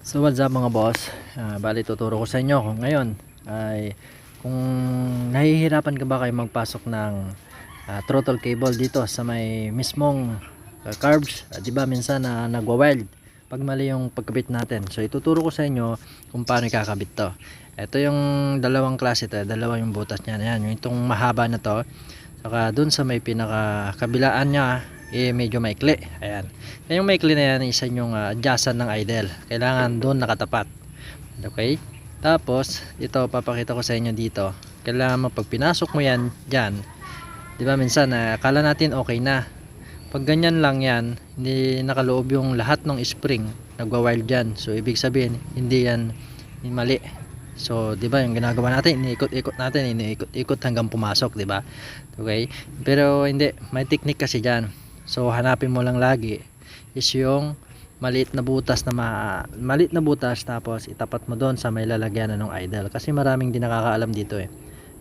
So what's up mga boss? Ah, bali tuturo ko sa inyo kung ngayon ay kung nahihirapan ka ba kayo magpasok ng ah, throttle cable dito sa may mismong ah, carbs, Ah, 'di ba minsan na nagwa-wild pag mali yung pagkabit natin. So ituturo ko sa inyo kung paano ikakabit 'to. Ito yung dalawang klase to, dalawa yung butas niya. Yan, yung itong mahaba na to. Saka dun sa may pinaka kabilaan niya eh medyo maikli. Ayan. Kaya yung maikli na yan isa yung uh, adjustan ng idle. Kailangan doon nakatapat. Okay? Tapos ito papakita ko sa inyo dito. Kailangan mo pag pinasok mo yan diyan. 'Di ba minsan uh, akala natin okay na. Pag ganyan lang yan, hindi nakaloob yung lahat ng spring, nagwa-wild yan. So ibig sabihin, hindi yan mali. So, 'di ba, yung ginagawa natin, iniikot-ikot natin, iniikot-ikot hanggang pumasok, 'di ba? Okay? Pero hindi, may technique kasi diyan. So, hanapin mo lang lagi is yung maliit na butas na ma maliit na butas tapos itapat mo doon sa may lalagyanan ng idle. Kasi maraming di nakakaalam dito eh.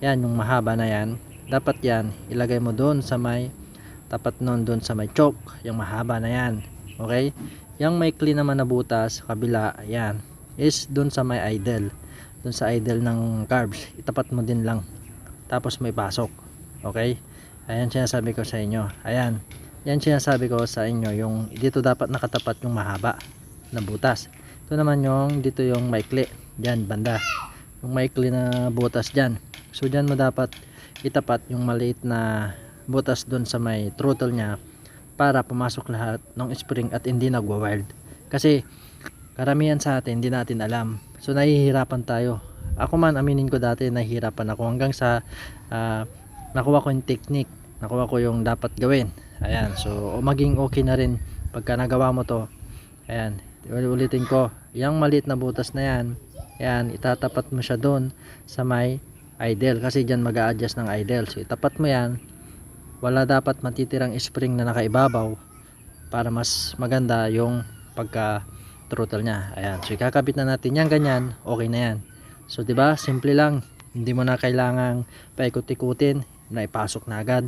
Yan, yung mahaba na yan, dapat yan ilagay mo doon sa may tapat noon doon sa may choke, yung mahaba na yan. Okay? Yung may clean naman na butas kabila, yan is doon sa may idle. Dun sa idle ng carbs itapat mo din lang. Tapos may pasok. Okay? Ayan sinasabi ko sa inyo. Ayan yan sinasabi ko sa inyo yung dito dapat nakatapat yung mahaba na butas. Ito naman yung dito yung maikli. Dyan banda. Yung maikli na butas dyan. So dyan mo dapat itapat yung maliit na butas dun sa may throttle nya para pumasok lahat ng spring at hindi nagwa-wild. Kasi karamihan sa atin hindi natin alam. So nahihirapan tayo. Ako man aminin ko dati nahihirapan ako. Hanggang sa ah, nakuha ko yung technique. Nakuha ko yung dapat gawin ayan so maging okay na rin pagka nagawa mo to ayan ulitin ko yung maliit na butas na yan ayan itatapat mo siya doon sa may idle kasi dyan mag adjust ng idle so itapat mo yan wala dapat matitirang spring na nakaibabaw para mas maganda yung pagka throttle niya. Ayan. So ikakabit na natin yan ganyan. Okay na yan. So ba? Simple lang. Hindi mo na kailangang paikot-ikutin na ipasok na agad.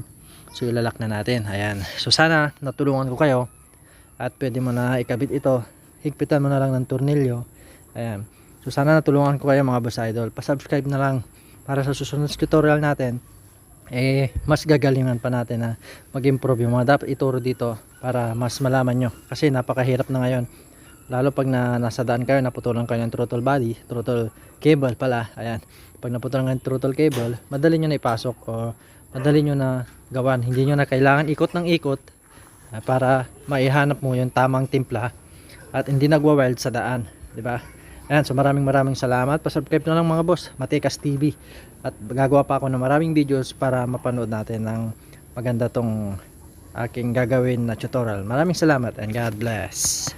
So ilalak na natin. Ayan. So sana natulungan ko kayo at pwede mo na ikabit ito. Higpitan mo na lang ng tornilyo. Ayan. So sana natulungan ko kayo mga boss idol. Pa-subscribe na lang para sa susunod tutorial natin eh mas gagalingan pa natin na mag-improve yung mga dapat ituro dito para mas malaman nyo kasi napakahirap na ngayon lalo pag na, nasa daan kayo naputulan kayo ng throttle body throttle cable pala ayan pag naputulan kayo ng throttle cable madali nyo na ipasok o madali nyo na gawan hindi nyo na kailangan ikot ng ikot ah, para maihanap mo yung tamang timpla at hindi nagwa-wild sa daan di ba Ayan, so maraming maraming salamat. Pa-subscribe na lang mga boss, Matekas TV. At gagawa pa ako ng maraming videos para mapanood natin ng maganda tong aking gagawin na tutorial. Maraming salamat and God bless.